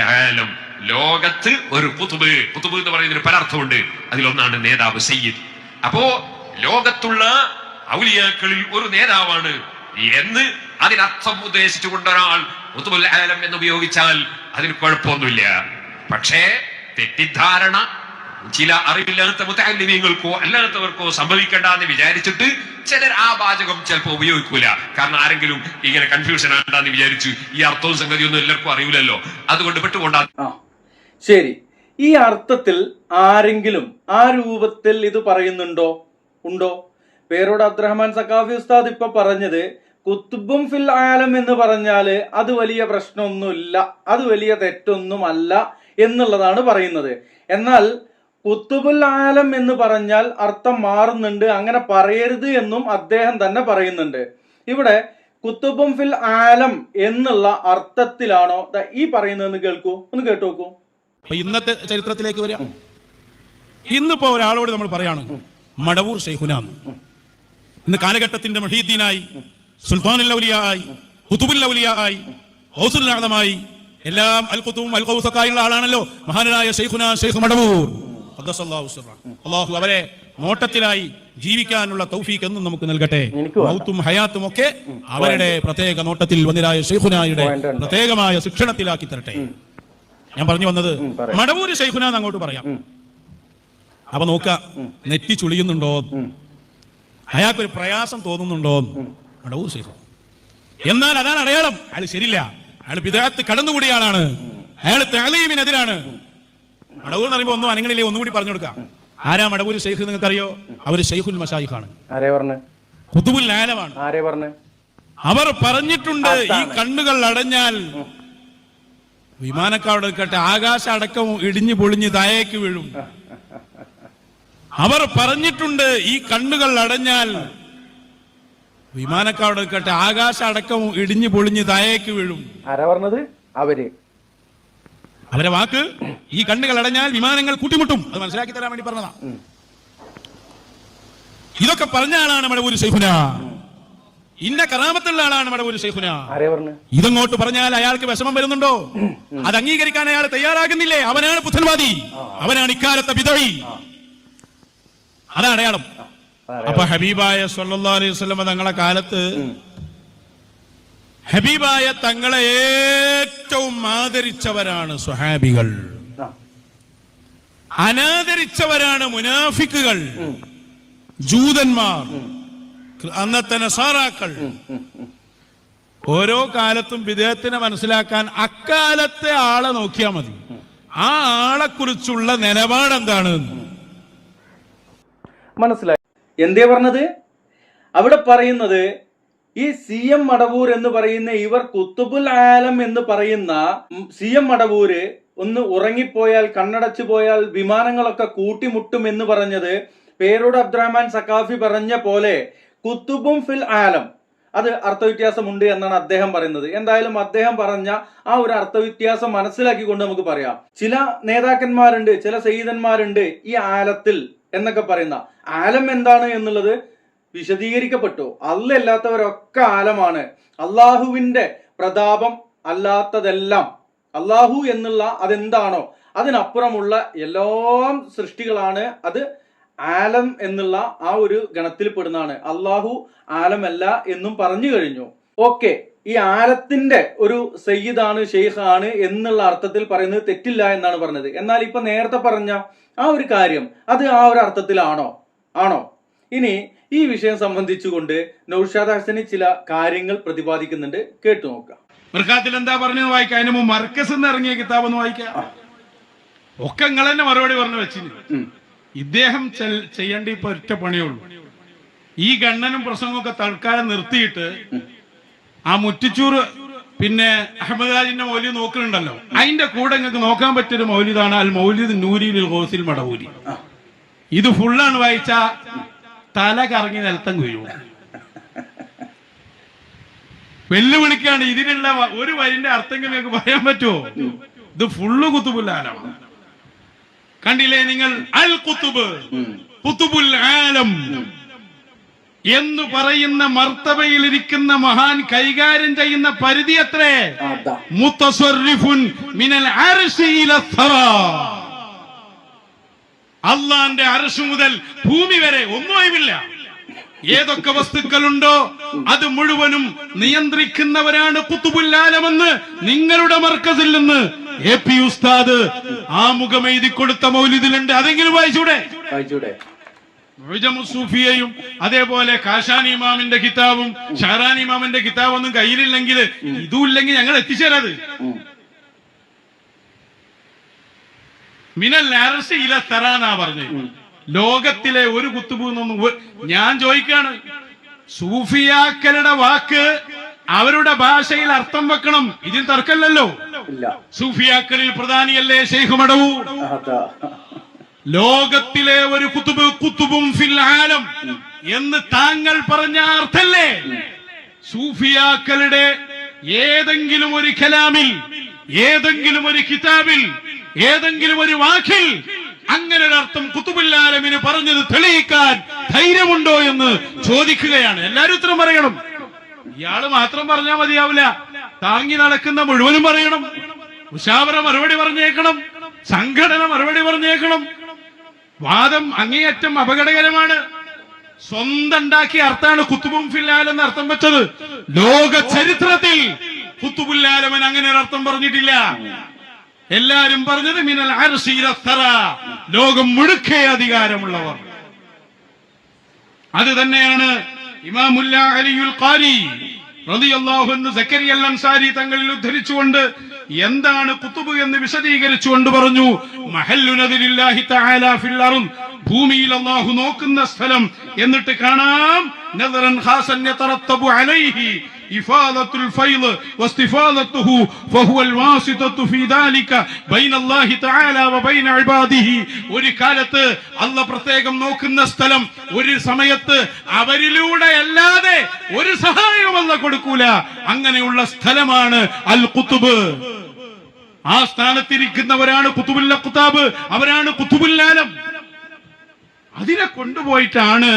ആലം. ലോകത്ത് ഒരു കുതുബ് കുതുബ് എന്ന് പറയുന്നതിന് പല അർത്ഥമുണ്ട് അതിലൊന്നാണ് നേതാവ് സയ്യിദ്. അപ്പോ ലോകത്തുള്ള ഔലിയാക്കളിൽ ഒരു നേതാവാണ്. എന്ന് അതിനർത്ഥം ഉദ്ദേശിച്ചുകൊണ്ട് ഒരാൾ കുതുബുൽ ആലം എന്ന് ഉപയോഗിച്ചാൽ അതിന് കുഴപ്പമൊന്നുമില്ല. പക്ഷേ തെറ്റിദ്ധാരണ ചില അറിവില്ലാത്ത മുത്താലിമീങ്ങൾക്കോ അല്ലാത്തവർക്കോ സംഭവിക്കണ്ട എന്ന് വിചാരിച്ചിട്ട് ചിലർ ആ വാചകം ചിലപ്പോൾ ഉപയോഗിക്കൂല. കാരണം ആരെങ്കിലും ഇങ്ങനെ കൺഫ്യൂഷൻ ആണ്ടാന്ന് വിചാരിച്ചു ഈ അർത്ഥവും സംഗതിയൊന്നും എല്ലാവർക്കും അറിയില്ലല്ലോ അതുകൊണ്ട് പെട്ടുകൊണ്ടാ ശരി. ഈ അർത്ഥത്തിൽ ആരെങ്കിലും ആ രൂപത്തിൽ ഇത് പറയുന്നുണ്ടോ? ഉണ്ടോ? പേരോട് അബ്ദുറഹ്മാൻ സക്കാഫി ഉസ്താദ് ഇപ്പൊ പറഞ്ഞത് കുത്തുബും ഫിൽ ആലം എന്ന് പറഞ്ഞാൽ അത് വലിയ പ്രശ്നമൊന്നുമില്ല അത് വലിയ തെറ്റൊന്നുമല്ല എന്നുള്ളതാണ് പറയുന്നത്. എന്നാൽ കുത്തുബുൽ ആലം എന്ന് പറഞ്ഞാൽ അർത്ഥം മാറുന്നുണ്ട് അങ്ങനെ പറയരുത് എന്നും അദ്ദേഹം തന്നെ പറയുന്നുണ്ട്. ഇവിടെ കുത്തുബും ഫിൽ ആലം എന്നുള്ള അർത്ഥത്തിലാണോ ഈ പറയുന്നതെന്ന് കേൾക്കൂ. ഒന്ന് കേട്ടു നോക്കൂ. ഇന്നത്തെ ചരിത്രത്തിലേക്ക് വരിക ഇന്നിപ്പോ ഒരാളോട് നമ്മൾ പറയാണ് മടവൂർ ഷെയ്ഖുനാന്ന് ഇന്ന് കാലഘട്ടത്തിന്റെ മഹീദ്ദീനായി സുൽത്താനുൽ ഔലിയായി കുത്തുബുൽ ഔലിയായി ഹൗസുൽ ആദമായി എല്ലാം അൽ കുത്തുബും അൽ കൗസക്കായുള്ള ആളാണല്ലോ മഹാനായ ഷെയ്ഖുന ഷെയ്ഖ് മടവൂർ. അള്ളാഹു അവരെ നോട്ടത്തിലായി ജീവിക്കാനുള്ള തൗഫീഖ് എന്നും നമുക്ക് നൽകട്ടെ. മൗത്തും ഹയാത്തും ഒക്കെ അവരുടെ പ്രത്യേക നോട്ടത്തിൽ വന്നിരായ ഷെയ്ഖുനായുടെ. പ്രത്യേകമായ ശിക്ഷണത്തിലാക്കി തരട്ടെ. ഞാൻ പറഞ്ഞു വന്നത്. മടവൂര് ഷെയ്ഖുന അങ്ങോട്ട് പറയാം. അപ്പൊ നോക്ക നെറ്റി ചുളിയുന്നുണ്ടോ? അയാൾക്കൊരു പ്രയാസം തോന്നുന്നുണ്ടോ? മടവൂർ ഷെയ്ഖു എന്നാൽ അതാണ് അടയാളം. അയാൾ ശരിയില്ല. അയാൾ പിതാത്ത് കടന്നുകൂടിയ ആളാണ്. അയാൾ തെളീമിനെതിരാണ് മടവൂർ എന്ന് പറയുമ്പോൾ ഒന്നും അനങ്ങളില്ലേ ഒന്നും കൂടി പറഞ്ഞു കൊടുക്കാം. ആരാ മടവൂർ ഷെയ്ഖ് നിങ്ങൾക്കറിയോ? അവർ ഷെയ്ഖുൽ മഷായിഖാണ് ആരെ പറഞ്ഞു? കുതുബുൽ ആലമാണ് ആരെ പറഞ്ഞു? അവർ പറഞ്ഞിട്ടുണ്ട് ഈ കണ്ണുകൾ അടഞ്ഞാൽ വിമാനക്കാരുടെ കേട്ടെ ആകാശ അടക്കം ഇടിഞ്ഞു പൊളിഞ്ഞ് താഴേക്ക് വീഴും. അവർ പറഞ്ഞിട്ടുണ്ട് ഈ കണ്ണുകൾ അടഞ്ഞാൽ വിമാനക്കാരുടെ കേട്ടെ ആകാശ അടക്കം ഇടിഞ്ഞു പൊളിഞ്ഞ് താഴേക്ക് വീഴും. ആരാ പറഞ്ഞത്? അവർ. അവരെ വാക്ക് ഈ കണ്ണുകൾ അടഞ്ഞാൽ വിമാനങ്ങൾ കൂട്ടിമുട്ടും. അത് മനസ്സിലാക്കി തരാൻ വേണ്ടി പറഞ്ഞതാ. ഇതൊക്കെ പറഞ്ഞ ആളാണ് മഴവൂര് സൈഫുന. ഇന്ന കറാമത്തുള്ള ആളാണ് നമ്മുടെ ഒരു സൈഫുന പറഞ്ഞ്? ഇതങ്ങോട്ട് പറഞ്ഞാൽ അയാൾക്ക് വിഷമം വരുന്നുണ്ടോ? അത് അംഗീകരിക്കാൻ അയാൾ തയ്യാറാകുന്നില്ലേ? അവനാണ് പുത്തൻവാദി അവനാണ് ഇക്കാലത്തെ വിതഴി അതാണ് അടയാളം. അപ്പൊ ഹബീബായ സല്ലാ അലൈഹി വസല്ലമ തങ്ങളെ കാലത്ത് ഹബീബായ തങ്ങളെ ഏറ്റവും ആദരിച്ചവരാണ് സുഹാബികൾ. അനാദരിച്ചവരാണ് മുനാഫിക്കുകൾ. ജൂതന്മാർ. അന്നത്തെ നസാറാക്കൾ. ഓരോ കാലത്തും വിദേഹത്തിനെ മനസ്സിലാക്കാൻ അക്കാലത്തെ ആളെ നോക്കിയാൽ മതി. ആ ആളെക്കുറിച്ചുള്ള നിലപാട് എന്താണ് മനസ്സിലായി. എന്തേ പറഞ്ഞത്? അവിടെ പറയുന്നത് ഈ സി എം മടവൂർ എന്ന് പറയുന്ന ഇവർ കുത്തുബുൽ ആലം എന്ന് പറയുന്ന സി എം മടവൂര് ഒന്ന് ഉറങ്ങിപ്പോയാൽ കണ്ണടച്ചു പോയാൽ വിമാനങ്ങളൊക്കെ കൂട്ടിമുട്ടും എന്ന് പറഞ്ഞത് പേരോട് അബ്ദുറഹ്മാൻ സക്കാഫി പറഞ്ഞ പോലെ കുത്തുബും ഫിൽ ആലം. അത് അർത്ഥവ്യത്യാസമുണ്ട് എന്നാണ് അദ്ദേഹം പറയുന്നത്. എന്തായാലും അദ്ദേഹം പറഞ്ഞ ആ ഒരു അർത്ഥവ്യത്യാസം മനസ്സിലാക്കിക്കൊണ്ട് നമുക്ക് പറയാം. ചില നേതാക്കന്മാരുണ്ട് ചില സയ്യിദന്മാരുണ്ട് ഈ ആലത്തിൽ എന്നൊക്കെ പറയുന്ന. ആലം എന്താണ് എന്നുള്ളത് വിശദീകരിക്കപ്പെട്ടു. അല്ലല്ലാത്തവരൊക്കെ ആലമാണ്. അള്ളാഹുവിന്റെ പ്രതാപം അല്ലാത്തതെല്ലാം. അള്ളാഹു എന്നുള്ള അതെന്താണോ അതിനപ്പുറമുള്ള എല്ലാം സൃഷ്ടികളാണ്. അത് ആലം എന്നുള്ള ആ ഒരു ഗണത്തിൽ പെടുന്നതാണ് അള്ളാഹു ആലമല്ല എന്നും പറഞ്ഞു കഴിഞ്ഞു. ഓക്കെ ഈ ആലത്തിന്റെ ഒരു സയ്യിദാണ് ഷെയ്ഖാണ് എന്നുള്ള അർത്ഥത്തിൽ പറയുന്നത് തെറ്റില്ല എന്നാണ് പറഞ്ഞത്. എന്നാൽ ഇപ്പൊ നേരത്തെ പറഞ്ഞ ആ ഒരു കാര്യം അത് ആ ഒരു അർത്ഥത്തിലാണോ? ആണോ? ഇനി ഈ വിഷയം സംബന്ധിച്ചുകൊണ്ട് നൌഷാദ് ഹസനി ചില കാര്യങ്ങൾ പ്രതിപാദിക്കുന്നുണ്ട്. കേട്ടു നോക്കാം. മൃഗാത്തിൽ എന്താ പറഞ്ഞത് വായിക്കാം. അതിന് മുമ്പ് മർക്കസ് എന്ന് ഇറങ്ങിയ കിതാബ് ഒന്ന് വായിക്കാം. ഒക്കെ നിങ്ങൾ തന്നെ മറുപടി പറഞ്ഞു വെച്ചിന്. ഇദ്ദേഹം ചെയ്യേണ്ട ഇപ്പൊ ഒറ്റ പണിയുള്ളൂ ഈ ഗണ്ണനും പ്രസംഗമൊക്കെ തൽക്കാലം നിർത്തിയിട്ട് ആ മുറ്റിച്ചൂറ് പിന്നെ അഹമ്മദാജിന്റെ മൗലി നോക്കുന്നുണ്ടല്ലോ അതിന്റെ കൂടെ നിങ്ങൾക്ക് നോക്കാൻ പറ്റിയൊരു മൗലിദാണ് അൽ മൗലിദ് നൂരിൽ ഹോസിൽ മടവൂരി ഇത് ഫുള്ളാണ് വായിച്ച തല കറങ്ങി നിലത്തം വീഴും. വെല്ലുവിളിക്കാണ് ഇതിനുള്ള ഒരു വരിന്റെ അർത്ഥം നിങ്ങൾക്ക് പറയാൻ പറ്റുമോ? ഇത് ഫുള്ള് കുത്തുബുല്ലാലാണ് കണ്ടില്ലേ നിങ്ങൾ? അൽ കുത്തുബ്. കുത്തുബുൽ ആലം. എന്ന് പറയുന്ന മർത്തബയിലിരിക്കുന്ന മഹാൻ കൈകാര്യം ചെയ്യുന്ന പരിധി എത്രേ? അതാ. മുത്തസ്വരിഫുൻ മിനൽ ഥറാ. അള്ളാന്റെ അരശു മുതൽ ഭൂമി വരെ ഒന്നുമില്ല ഏതൊക്കെ വസ്തുക്കളുണ്ടോ അത് മുഴുവനും നിയന്ത്രിക്കുന്നവരാണ് കുത്തുപുല്ലാലമെന്ന് നിങ്ങളുടെ മർക്കസിൽ നിന്ന് എ പി ഉസ്താദ് ആ മുഖം എഴുതി കൊടുത്ത മൗലിദിലുണ്ട്. അതെങ്കിലും വായിച്ചൂടെ? വായിച്ചൂടെ. സൂഫിയയും അതേപോലെ കാശാനി ഇമാമിന്റെ കിതാബും ഷഹറാൻ ഇമാമിന്റെ കിതാബൊന്നും കയ്യിലില്ലെങ്കിൽ ഇതും ഇല്ലെങ്കിൽ ഞങ്ങൾ എത്തിച്ചേരാത്. മിനൽ ഇല തറാന്നാ പറഞ്ഞു ലോകത്തിലെ ഒരു കുത്തുപൂന്നൊന്നും ഞാൻ ചോദിക്കാണ്. സൂഫിയാക്കലുടെ വാക്ക് അവരുടെ ഭാഷയിൽ അർത്ഥം വെക്കണം. ഇതിൽ തർക്കമല്ലല്ലോ. സൂഫിയാക്കളിൽ പ്രധാനിയല്ലേ ഷെയ്ഖ് മടവൂ? ലോകത്തിലെ ഒരു കുത്തുബ് കുത്തുബും ഫിൽ ആലം എന്ന് താങ്കൾ പറഞ്ഞ അർത്ഥല്ലേ? സൂഫിയാക്കളുടെ ഏതെങ്കിലും ഒരു കലാമിൽ ഏതെങ്കിലും ഒരു കിതാബിൽ ഏതെങ്കിലും ഒരു വാക്കിൽ അങ്ങനെ അർത്ഥം കുത്തുബുല്ലാലമിന് പറഞ്ഞത് തെളിയിക്കാൻ ധൈര്യമുണ്ടോ എന്ന് ചോദിക്കുകയാണ്. എല്ലാരും ഉത്തരം പറയണം. ഇയാൾ മാത്രം പറഞ്ഞാൽ മതിയാവില്ല. താങ്ങി നടക്കുന്ന മുഴുവനും പറയണം. ഉഷാവറ മറുപടി പറഞ്ഞേക്കണം. സംഘടന മറുപടി പറഞ്ഞേക്കണം. വാദം അങ്ങേയറ്റം അപകടകരമാണ്. സ്വന്തം ഉണ്ടാക്കിയ അർത്ഥാണ് കുത്തുബും ഫില്ലാൽ എന്ന് അർത്ഥം വെച്ചത്. ലോക ചരിത്രത്തിൽ കുത്തുബുല്ലാലമൻ അങ്ങനെ ഒരു അർത്ഥം പറഞ്ഞിട്ടില്ല. എല്ലാരും പറഞ്ഞത് മിനൽ ലോകം മുഴുക്കെ അധികാരമുള്ളവർ. അത് തന്നെയാണ് ഇമാമുല്ല അലിയുൽ ഖാരി അൻസാരി തങ്ങളിൽ ഉദ്ധരിച്ചുകൊണ്ട് എന്താണ് കുത്തുബ് എന്ന് വിശദീകരിച്ചുകൊണ്ട് പറഞ്ഞു ഭൂമിയിൽ അല്ലാഹു നോക്കുന്ന സ്ഥലം എന്നിട്ട് കാണാം. നദറൻ ഖാസൻ യതറത്തബു അലൈഹി إفاضة الفيض واستفاضته فهو الواسطة في ذلك بين الله تعالى وبين عباده ഒരു കാലത്ത് അല്ല പ്രത്യേകം നോക്കുന്ന സ്ഥലം ഒരു സമയത്ത് അവരിലൂടെ അല്ലാതെ ഒരു സഹായവും അല്ല കൊടുക്കൂല അങ്ങനെയുള്ള സ്ഥലമാണ് അൽ കുത്തുബ് ആ സ്ഥാനത്തിരിക്കുന്നവരാണ് കുത്തുബുല്ല കുത്താബ് അവരാണ് കുത്തുബുല്ലാലം അതിനെ കൊണ്ടുപോയിട്ടാണ്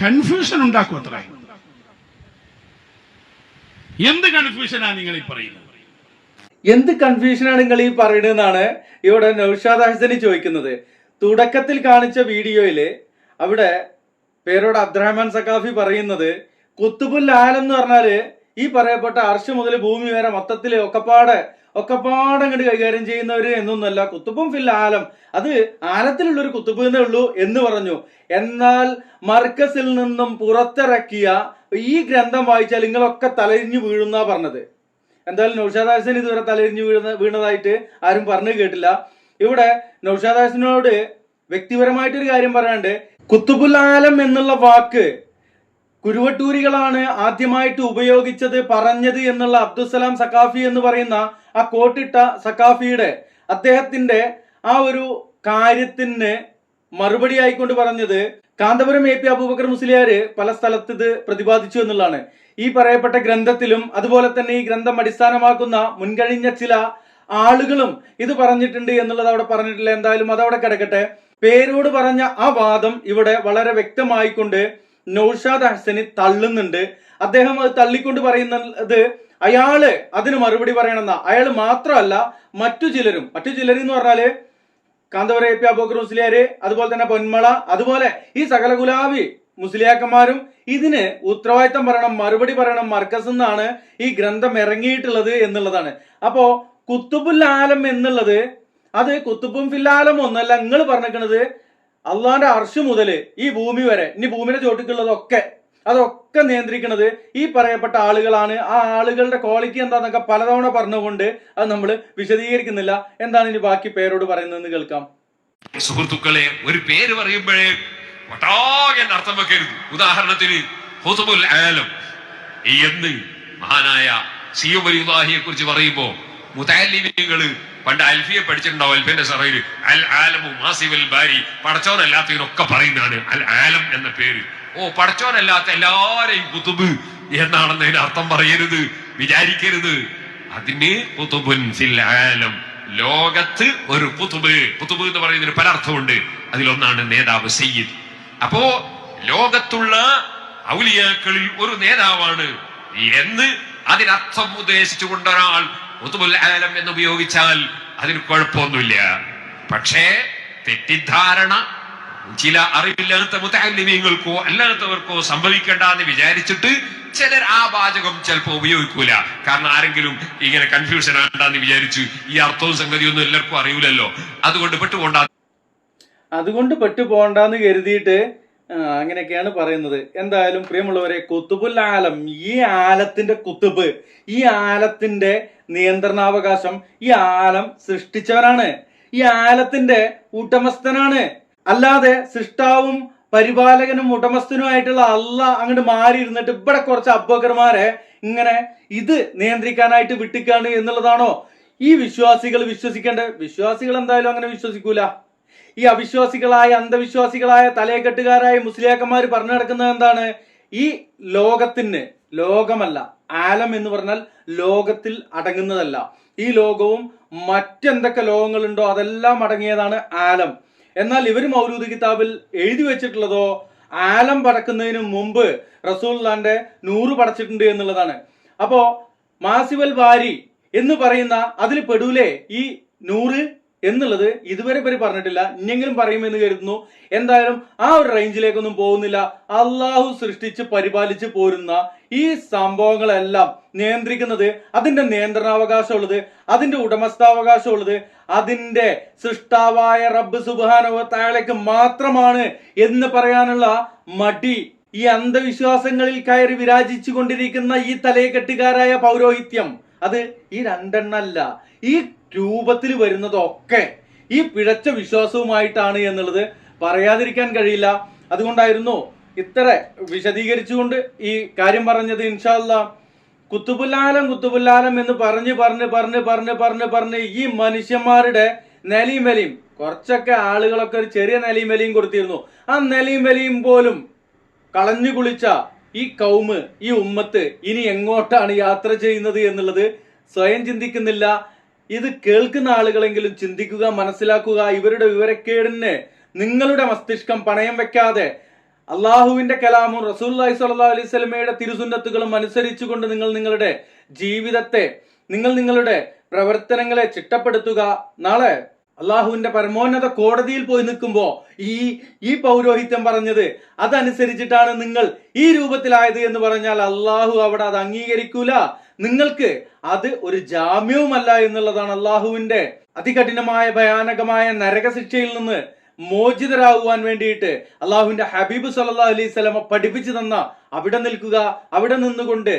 കൺഫ്യൂഷൻ ഉണ്ടാക്കും അത്ര എന്ത് കൺഫ്യൂഷനാണ് നിങ്ങൾ ഈ പറയുന്നത്? എന്ത് കൺഫ്യൂഷനാണ് നിങ്ങൾ ഈ പറയുന്നതെന്നാണ് ഇവിടെ നൌഷാദ് ഹസനി ചോദിക്കുന്നത്. തുടക്കത്തിൽ കാണിച്ച വീഡിയോയിൽ അവിടെ പേരോട് അബ്ദുറഹ്മാൻ സഖാഫി പറയുന്നത് കുത്തുബുൽ ആലം എന്ന് പറഞ്ഞാൽ ഈ പറയപ്പെട്ട അർഷ് മുതൽ ഭൂമി വരെ മൊത്തത്തിൽ ഒക്കപ്പാടെ ഒക്കപ്പാടെ അങ്ങോട്ട് കൈകാര്യം ചെയ്യുന്നവര് എന്നൊന്നുമല്ല. കുത്തുപ്പും ഫിൽ ആലം. അത് ആലത്തിലുള്ള ഒരു കുത്തുപ്പ് എന്നേ ഉള്ളൂ എന്ന് പറഞ്ഞു. എന്നാൽ മർക്കസിൽ നിന്നും പുറത്തിറക്കിയ ഈ ഗ്രന്ഥം വായിച്ചാൽ നിങ്ങളൊക്കെ തലരിഞ്ഞു വീഴുന്നാ പറഞ്ഞത്. എന്തായാലും നൗഷാദ് ഇതുവരെ തലരിഞ്ഞു വീഴുന്ന വീണതായിട്ട് ആരും പറഞ്ഞു കേട്ടില്ല. ഇവിടെ നൗഷാദ് വ്യക്തിപരമായിട്ട് വ്യക്തിപരമായിട്ടൊരു കാര്യം പറയാണ്ട് കുത്തുബുലാലം എന്നുള്ള വാക്ക് കുരുവട്ടൂരികളാണ് ആദ്യമായിട്ട് ഉപയോഗിച്ചത് പറഞ്ഞത് എന്നുള്ള അബ്ദുസലാം സക്കാഫി എന്ന് പറയുന്ന ആ കോട്ടിട്ട സക്കാഫിയുടെ അദ്ദേഹത്തിന്റെ ആ ഒരു കാര്യത്തിന് മറുപടി ആയിക്കൊണ്ട് പറഞ്ഞത് കാന്തപുരം എ പി അബൂബക്കർ മുസ്ലിയാര് പല സ്ഥലത്ത് ഇത് പ്രതിപാദിച്ചു എന്നുള്ളതാണ്. ഈ പറയപ്പെട്ട ഗ്രന്ഥത്തിലും അതുപോലെ തന്നെ ഈ ഗ്രന്ഥം അടിസ്ഥാനമാക്കുന്ന മുൻകഴിഞ്ഞ ചില ആളുകളും ഇത് പറഞ്ഞിട്ടുണ്ട് എന്നുള്ളത് അവിടെ പറഞ്ഞിട്ടില്ല. എന്തായാലും അതവിടെ കിടക്കട്ടെ. പേരോട് പറഞ്ഞ ആ വാദം ഇവിടെ വളരെ വ്യക്തമായിക്കൊണ്ട് നൌഷാദ് ഹസനെ തള്ളുന്നുണ്ട്. അദ്ദേഹം അത് തള്ളിക്കൊണ്ട് പറയുന്നത് അയാൾ അതിന് മറുപടി പറയണമെന്ന. അയാൾ മാത്രമല്ല മറ്റു ചിലരും മറ്റു ചിലരെന്ന് പറഞ്ഞാൽ കാന്തപുര എ പി അബോക്കർ മുസ്ലിയാര് അതുപോലെ തന്നെ പൊന്മള അതുപോലെ ഈ സകല ഗുലാബി മുസ്ലിയാക്കന്മാരും ഇതിന് ഉത്തരവാദിത്തം പറയണം മറുപടി പറയണം മർക്കസ് എന്നാണ് ഈ ഗ്രന്ഥം ഇറങ്ങിയിട്ടുള്ളത് എന്നുള്ളതാണ്. അപ്പോ കുത്തുബുൽ ആലം എന്നുള്ളത് അത് കുത്തുബും ഫില്ലാലം ഒന്നല്ല നിങ്ങൾ പറഞ്ഞിരിക്കുന്നത് അള്ളാന്റെ അർഷ് മുതൽ ഈ ഭൂമി വരെ ഇനി ഭൂമിയുടെ ചോട്ടിക്കുള്ളതൊക്കെ അതൊക്കെ നിയന്ത്രിക്കുന്നത് ഈ പറയപ്പെട്ട ആളുകളാണ്. ആ ആളുകളുടെ ക്വാളിറ്റി എന്താന്നൊക്കെ പലതവണ പറഞ്ഞുകൊണ്ട് അത് നമ്മൾ വിശദീകരിക്കുന്നില്ല. എന്താണ് ഇനി ബാക്കി പേരോട് പറയുന്നതെന്ന് കേൾക്കാം. സുഹൃത്തുക്കളെ ഒരു പേര് പറയുമ്പോഴേ ഒട്ടാകെ അർത്ഥം വെക്കരുത്. ഉദാഹരണത്തിന് ആലം. എന്ന് മഹാനായ സിയുബലിഹിയെ കുറിച്ച് പറയുമ്പോ മുതാലിമികൾ പണ്ട് അൽഫിയെ പഠിച്ചിട്ടുണ്ടാവും അൽഫിന്റെ അൽ ആലമു ബാരി. പടച്ചോനല്ലാത്തതിനൊക്കെ പറയുന്നതാണ് അൽ ആലം എന്ന പേര്. ഓ പടച്ചോനല്ലാത്ത എല്ലാരെയും കുത്തുബ് എന്നാണെന്ന് അതിന് അർത്ഥം പറയരുത് വിചാരിക്കരുത്. അതിന് കുത്തുബുൻ ഫിൽ ആലം. ലോകത്ത് ഒരു കുത്തുബ് കുത്തുബ് എന്ന് പറയുന്നതിന് പല അർത്ഥമുണ്ട്. അതിലൊന്നാണ് നേതാവ് സയ്യിദ്. അപ്പോ ലോകത്തുള്ള ഔലിയാക്കളിൽ ഒരു നേതാവാണ്. എന്ന് അതിനർത്ഥം ഉദ്ദേശിച്ചുകൊണ്ട് ഒരാൾ ഉത്തുബുൽ ആലം എന്ന് ഉപയോഗിച്ചാൽ അതിന് കുഴപ്പമൊന്നുമില്ല. പക്ഷേ തെറ്റിദ്ധാരണ ചില അറിവില്ലാത്ത മുത്താലിമീങ്ങൾക്കോ അല്ലാത്തവർക്കോ സംഭവിക്കേണ്ട എന്ന് വിചാരിച്ചിട്ട് ചിലർ ആ വാചകം ചിലപ്പോ ഉപയോഗിക്കൂല. കാരണം ആരെങ്കിലും ഇങ്ങനെ കൺഫ്യൂഷൻ ആണ്ടെന്ന് വിചാരിച്ചു ഈ അർത്ഥവും സംഗതിയൊന്നും എല്ലാവർക്കും അറിയില്ലല്ലോ അതുകൊണ്ട് പെട്ടുപോണ്ട അതുകൊണ്ട് പെട്ടു പോണ്ടെന്ന് കരുതിയിട്ട് അങ്ങനെയൊക്കെയാണ് പറയുന്നത്. എന്തായാലും പ്രിയമുള്ളവരെ കുത്തുബുൽ ആലം ഈ ആലത്തിന്റെ കുത്തുബ് ഈ ആലത്തിന്റെ നിയന്ത്രണാവകാശം ഈ ആലം സൃഷ്ടിച്ചവനാണ് ഈ ആലത്തിന്റെ ഉടമസ്ഥനാണ്. അല്ലാതെ സൃഷ്ടാവും പരിപാലകനും ഉടമസ്ഥനുമായിട്ടുള്ള അല്ല അങ്ങോട്ട് മാറിയിരുന്നിട്ട് ഇവിടെ കുറച്ച് അബ്ബക്കർമാരെ ഇങ്ങനെ ഇത് നിയന്ത്രിക്കാനായിട്ട് വിട്ടിക്കാണ് എന്നുള്ളതാണോ? ഈ വിശ്വാസികൾ വിശ്വസിക്കേണ്ട വിശ്വാസികൾ എന്തായാലും അങ്ങനെ വിശ്വസിക്കൂല. ഈ അവിശ്വാസികളായ അന്ധവിശ്വാസികളായ തലയെക്കെട്ടുകാരായ മുസ്ലിയാക്കന്മാർ പറഞ്ഞു നടക്കുന്നത് എന്താണ്? ഈ ലോകത്തിന് ലോകമല്ല ആലം എന്ന് പറഞ്ഞാൽ ലോകത്തിൽ അടങ്ങുന്നതല്ല. ഈ ലോകവും മറ്റെന്തൊക്കെ ലോകങ്ങളുണ്ടോ അതെല്ലാം അടങ്ങിയതാണ് ആലം. എന്നാൽ ഇവർ മൗലൂദ് കിതാബിൽ എഴുതി വെച്ചിട്ടുള്ളതോ ആലം പടക്കുന്നതിന് മുമ്പ് റസൂല്ലാന്റെ നൂറ് പടച്ചിട്ടുണ്ട് എന്നുള്ളതാണ്. അപ്പോ മാസിവൽ വാരി എന്ന് പറയുന്ന അതിൽ പെടൂലേ ഈ നൂറ്? എന്നുള്ളത് ഇതുവരെ പേര് പറഞ്ഞിട്ടില്ല. ഇനിയെങ്കിലും പറയുമെന്ന് കരുതുന്നു. എന്തായാലും ആ ഒരു റേഞ്ചിലേക്കൊന്നും പോകുന്നില്ല. അള്ളാഹു സൃഷ്ടിച്ച് പരിപാലിച്ച് പോരുന്ന ഈ സംഭവങ്ങളെല്ലാം നിയന്ത്രിക്കുന്നത് അതിന്റെ നിയന്ത്രണാവകാശമുള്ളത് അതിന്റെ ഉടമസ്ഥാവകാശമുള്ളത് അതിന്റെ സൃഷ്ടാവായ റബ്ബ് സുബാനുവത്തായാലേക്ക് മാത്രമാണ് എന്ന് പറയാനുള്ള മടി. ഈ അന്ധവിശ്വാസങ്ങളിൽ കയറി വിരാജിച്ചു കൊണ്ടിരിക്കുന്ന ഈ തലയെക്കെട്ടുകാരായ പൗരോഹിത്യം അത് ഈ രണ്ടെണ്ണല്ല. ഈ രൂപത്തിൽ വരുന്നതൊക്കെ ഈ പിഴച്ച വിശ്വാസവുമായിട്ടാണ് എന്നുള്ളത് പറയാതിരിക്കാൻ കഴിയില്ല. അതുകൊണ്ടായിരുന്നു ഇത്ര വിശദീകരിച്ചുകൊണ്ട് ഈ കാര്യം പറഞ്ഞത്. ഇൻഷാല്ല കുത്തുപുല്ലാലം കുത്തുപുല്ലാലം എന്ന് പറഞ്ഞ് പറഞ്ഞ് പറഞ്ഞ് പറഞ്ഞ് പറഞ്ഞ് പറഞ്ഞ് ഈ മനുഷ്യന്മാരുടെ നിലയും വിലയും കുറച്ചൊക്കെ ആളുകളൊക്കെ ഒരു ചെറിയ നിലയും വിലയും കൊടുത്തിരുന്നു. ആ നിലയും വിലയും പോലും കളഞ്ഞു കുളിച്ച ഈ കൗമ് ഈ ഉമ്മത്ത് ഇനി എങ്ങോട്ടാണ് യാത്ര ചെയ്യുന്നത് എന്നുള്ളത് സ്വയം ചിന്തിക്കുന്നില്ല. ഇത് കേൾക്കുന്ന ആളുകളെങ്കിലും ചിന്തിക്കുക മനസ്സിലാക്കുക. ഇവരുടെ വിവരക്കേടിന് നിങ്ങളുടെ മസ്തിഷ്കം പണയം വെക്കാതെ അള്ളാഹുവിന്റെ കലാമും റസൂല്ലായി സല്ലാ അലൈഹി സ്വലമയുടെ തിരുസുന്നത്തുകളും അനുസരിച്ചുകൊണ്ട് നിങ്ങൾ നിങ്ങളുടെ ജീവിതത്തെ നിങ്ങൾ നിങ്ങളുടെ പ്രവർത്തനങ്ങളെ ചിട്ടപ്പെടുത്തുക. നാളെ അള്ളാഹുവിന്റെ പരമോന്നത കോടതിയിൽ പോയി നിൽക്കുമ്പോൾ ഈ ഈ പൗരോഹിത്യം പറഞ്ഞത് അതനുസരിച്ചിട്ടാണ് നിങ്ങൾ ഈ രൂപത്തിലായത് എന്ന് പറഞ്ഞാൽ അള്ളാഹു അവിടെ അത് അംഗീകരിക്കൂല. നിങ്ങൾക്ക് അത് ഒരു ജാമ്യവുമല്ല എന്നുള്ളതാണ് അള്ളാഹുവിന്റെ അതികഠിനമായ ഭയാനകമായ നരകശിക്ഷയിൽ നിന്ന് മോചിതരാകുവാൻ വേണ്ടിയിട്ട് അള്ളാഹുവിന്റെ ഹബീബ് സല്ലാ അലൈഹി സ്വലമ പഠിപ്പിച്ചു തന്ന അവിടെ നിൽക്കുക അവിടെ നിന്നുകൊണ്ട്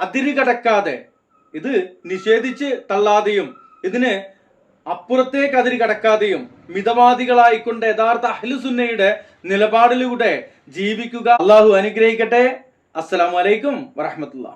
അതിര് കടക്കാതെ ഇത് നിഷേധിച്ച് തള്ളാതെയും ഇതിന് അപ്പുറത്തേക്ക് അതിര് കടക്കാതെയും മിതവാദികളായിക്കൊണ്ട് യഥാർത്ഥ അഹ്ലുസുന്നയുടെ നിലപാടിലൂടെ ജീവിക്കുക. അള്ളാഹു അനുഗ്രഹിക്കട്ടെ. അസ്സലാമു അലൈക്കും വറഹമത്തുള്ള